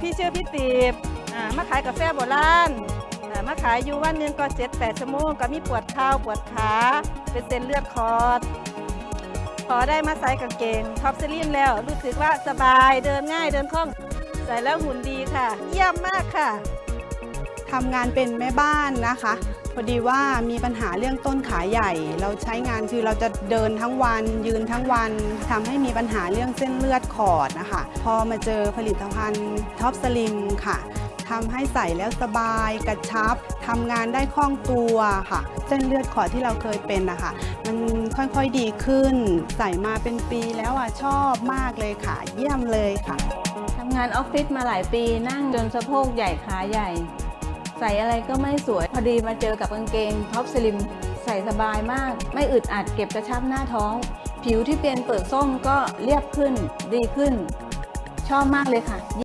พี่ชื่อพี่ตีบอ่ามาขายกาแฟโบราณอ่ามาขายอยู่วันหนึงก็เจ็ดแปดชั่วโมงก็มีปวดเท้าปวดขา เป็นเส้นเลือดคอด พอได้มาใส่กางเกงท็อปสลีมแล้วรู้สึกว่าสบายเดินง่ายเดินคล่อง ใส่แล้วหุ่นดีค่ะ เยี่ยมมากค่ะ ทำงานเป็นแม่บ้านนะคะ พอดีว่ามีปัญหาเรื่องต้นขาใหญ่ เราใช้งานคือเราจะเดินทั้งวันยืนทั้งวันทำให้มีปัญหาเรื่องเส้นเลือดขอดนะคะ พอมาเจอผลิตภัณฑ์ท็อปสลิมค่ะทำให้ใส่แล้วสบายกระชับทำงานได้คล่องตัวค่ะ เส้นเลือดขอดที่เราเคยเป็นนะคะมันค่อยๆดีขึ้น ใส่มาเป็นปีแล้วอะชอบมากเลยค่ะ เยี่ยมเลยค่ะทำงานออฟฟิศมาหลายปีนั่งจนสะโพกใหญ่ขาใหญ่ ใส่อะไรก็ไม่สวย พอดีมาเจอกับกางเกงท็อปสลิมใส่สบายมาก ไม่อึดอัดเก็บกระชับหน้าท้อง ผิวที่เป็นเปลือกส้มก็เรียบขึ้นดีขึ้น ชอบมากเลยค่ะ